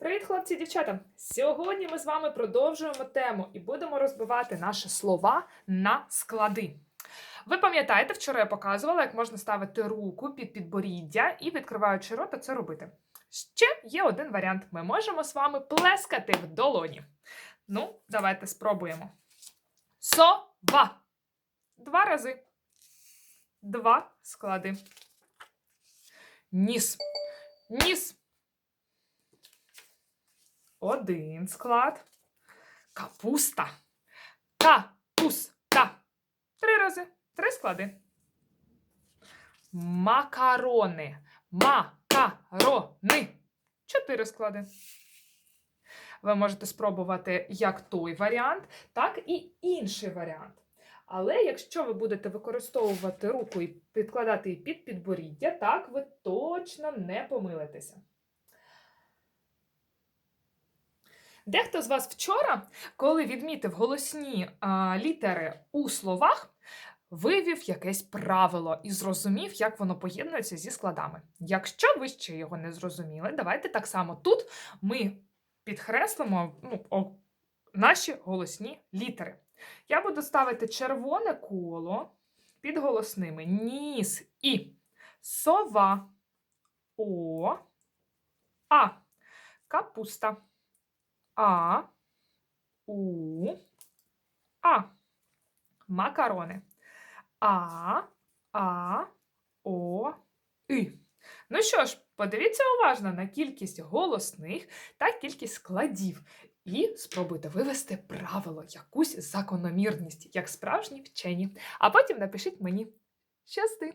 Привіт, хлопці, дівчата! Сьогодні ми з вами продовжуємо тему і будемо розбивати наші слова на склади. Ви пам'ятаєте, вчора я показувала, як можна ставити руку під підборіддя і, відкриваючи рота, це робити. Ще є один варіант: ми можемо з вами плескати в долоні. Ну, давайте спробуємо. Сова. Два рази. Два склади. Ніс. Ніс. Один склад. Капуста. Капуста. Три рази. Три склади. Макарони. Макарони. Чотири склади. Ви можете спробувати як той варіант, так і інший варіант. Але якщо ви будете використовувати руку і підкладати її під підборіддя, так ви точно не помилитеся. Дехто з вас вчора, коли відмітив голосні а, літери у словах, вивів якесь правило і зрозумів, як воно поєднується зі складами. Якщо ви ще його не зрозуміли, давайте так само тут ми підкреслимо ну, о, наші голосні літери. Я буду ставити червоне коло під голосними ніс і сова, о, а, капуста. А, У, А. Макарони. А, А, О, И. Ну що ж, подивіться уважно на кількість голосних та кількість складів. І спробуйте вивести правило, якусь закономірність, як справжні вчені. А потім напишіть мені. Щасти!